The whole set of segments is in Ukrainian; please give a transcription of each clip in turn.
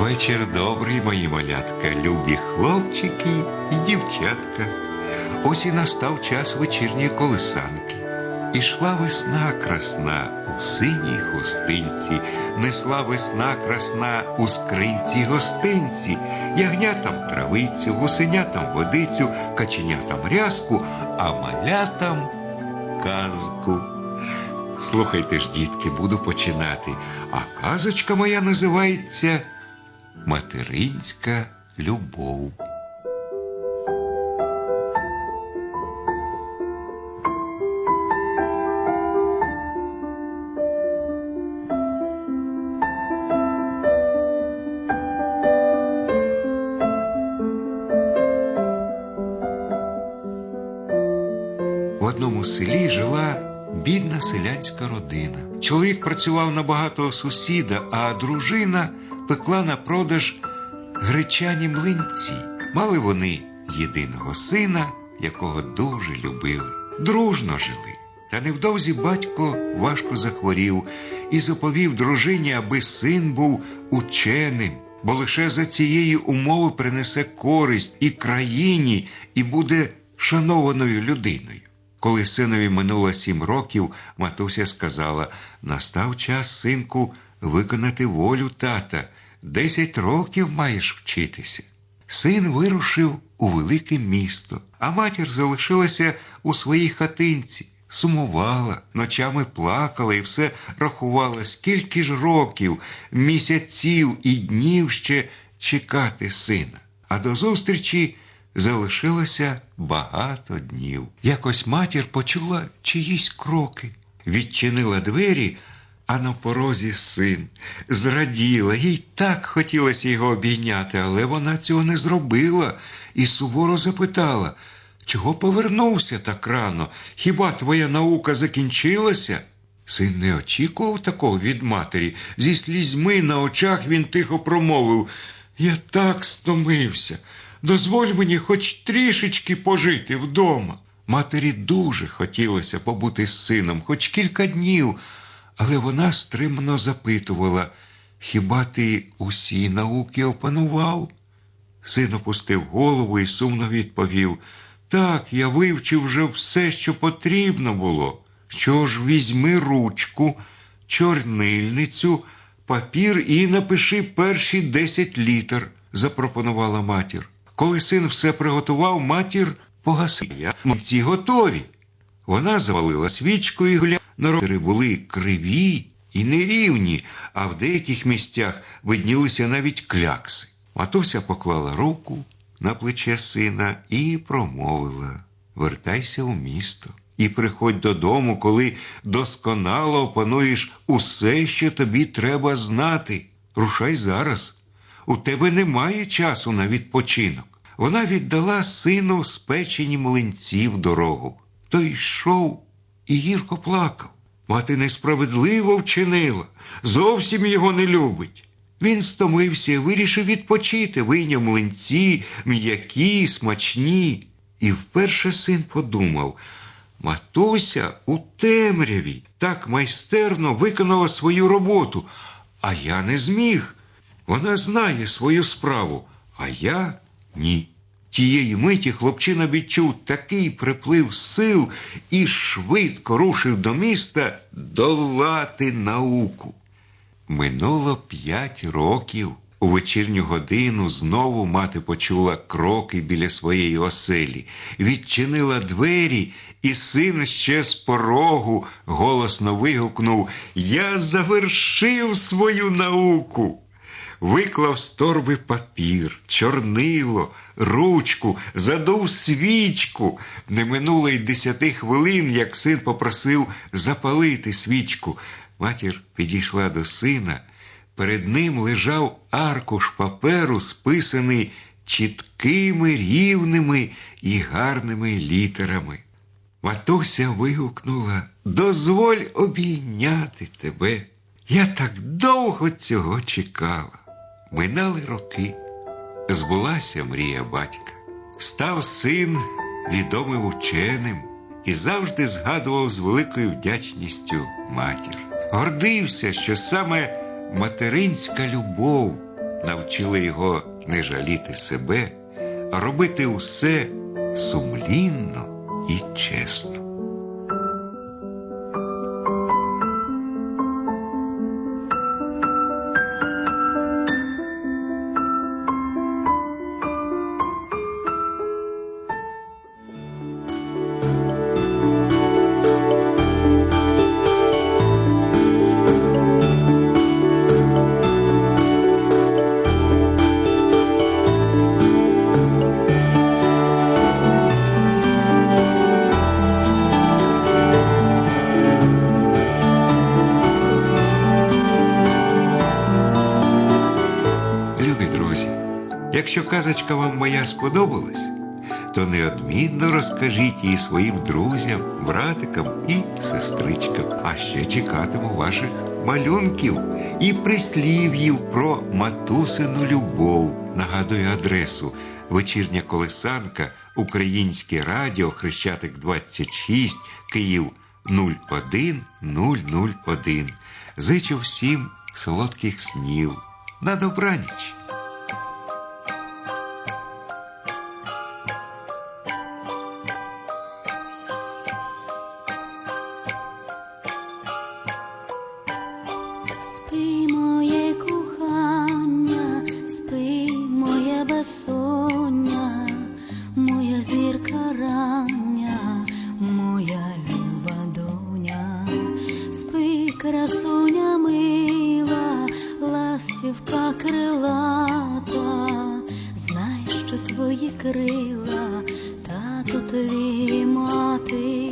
Вечір добрий, мої малятка, любі хлопчики і дівчатка. Ось і настав час вечірньої колисанки. Ішла весна красна у синій хустинці, несла весна красна у скринці гостинці, ягнятам травицю, гусенятам водицю, каченятам рязку, а малятам казку. Слухайте ж, дітки, буду починати. А казочка моя називається Материнська любов. В одному селі жила бідна селянська родина. Чоловік працював на багатого сусіда, а дружина пекла на продаж гречані млинці. Мали вони єдиного сина, якого дуже любили. Дружно жили. Та невдовзі батько важко захворів і заповів дружині, аби син був ученим, бо лише за цієї умови принесе користь і країні, і буде шанованою людиною. Коли синові минуло сім років, матуся сказала: настав час, синку, виконати волю тата. Десять років маєш вчитися. Син вирушив у велике місто, а матір залишилася у своїй хатинці, сумувала, ночами плакала і все рахувала, скільки ж років, місяців і днів ще чекати сина. А до зустрічі залишилося багато днів. Якось матір почула чиїсь кроки, відчинила двері, а на порозі син зраділа, їй так хотілося його обійняти, але вона цього не зробила і суворо запитала, чого повернувся так рано? Хіба твоя наука закінчилася? Син не очікував такого від матері. Зі слізьми на очах він тихо промовив Я так стомився. Дозволь мені хоч трішечки пожити вдома. Матері дуже хотілося побути з сином хоч кілька днів, але вона стримно запитувала Хіба ти усі науки опанував? Син опустив голову і сумно відповів Так, я вивчив вже все, що потрібно було. Що ж, візьми ручку, чорнильницю, папір і напиши перші десять літер, запропонувала матір. Коли син все приготував, матір погасила. Ці готові. Вона завалила свічку і гля. Народи були криві і нерівні, а в деяких місцях виднілися навіть клякси. Матуся поклала руку на плече сина і промовила Вертайся у місто і приходь додому, коли досконало опануєш усе, що тобі треба знати. Рушай зараз. У тебе немає часу на відпочинок. Вона віддала сину спечені млинці в дорогу. Той йшов і гірко плакав. Мати несправедливо вчинила, зовсім його не любить. Він стомився і вирішив відпочити, вийняв млинці, м'які, смачні. І вперше син подумав матуся у темряві так майстерно виконала свою роботу, а я не зміг. Вона знає свою справу, а я ні. Тієї миті хлопчина відчув такий приплив сил і швидко рушив до міста долати науку. Минуло п'ять років. У вечірню годину знову мати почула кроки біля своєї оселі, відчинила двері, і син ще з порогу голосно вигукнув Я завершив свою науку виклав з торби папір, чорнило, ручку, задув свічку. Не минуло й десяти хвилин, як син попросив запалити свічку. Матір підійшла до сина. Перед ним лежав аркуш паперу, списаний чіткими, рівними і гарними літерами. Матуся вигукнула Дозволь обійняти тебе. Я так довго цього чекала. Минали роки, збулася мрія батька. Став син відомим ученим і завжди згадував з великою вдячністю матір. Гордився, що саме материнська любов навчили його не жаліти себе, а робити усе сумлінно і чесно. Якщо казочка вам моя сподобалась, то неодмінно розкажіть її своїм друзям, братикам і сестричкам. А ще чекатиму ваших малюнків і прислів'їв про матусину любов. Нагадую адресу вечірня колесанка, Українське радіо, Хрещатик 26, Київ 01001. Зичу всім солодких снів. На добраніч! Крила, тату твій мати,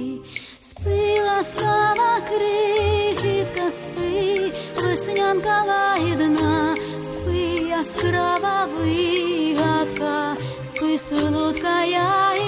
спи, ласкава крихітка, спи, веснянка лагідна, спи, яскрава вигадка, спи, солодка ягідка,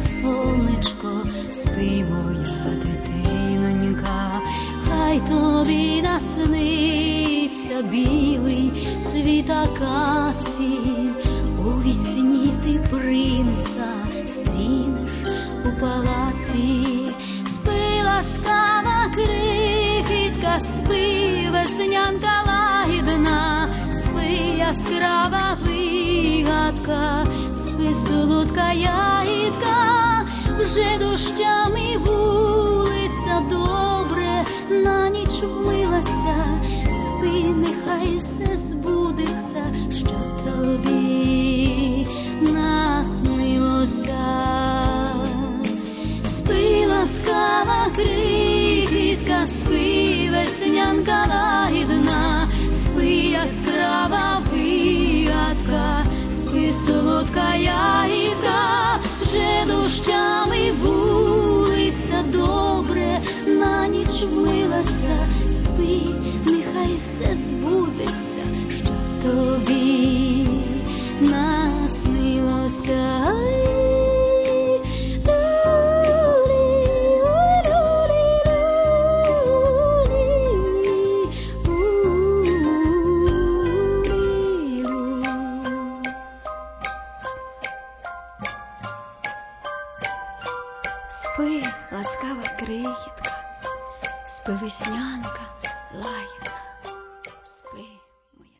сонечко, спи, моя дитинонька, хай тобі насниться білий цвіт акації, у вісні ти принца стрінеш у палаці, спи ласкава крихітка, спи, веснянка лагідна, спи, яскрава вигадка, спи, солодка ягідка, вже дощами вулиця добре, на ніч вмилася, спи, нехай все збудеться, що тобі наснилося. Спи, ласкава крихітка, спи, веснянка лагідна, спи, яскрава вигадка, спи, солодка ягідка, дощами вулиця добре, на ніч вмилася, спи, нехай все збудеться, що тобі наснилося.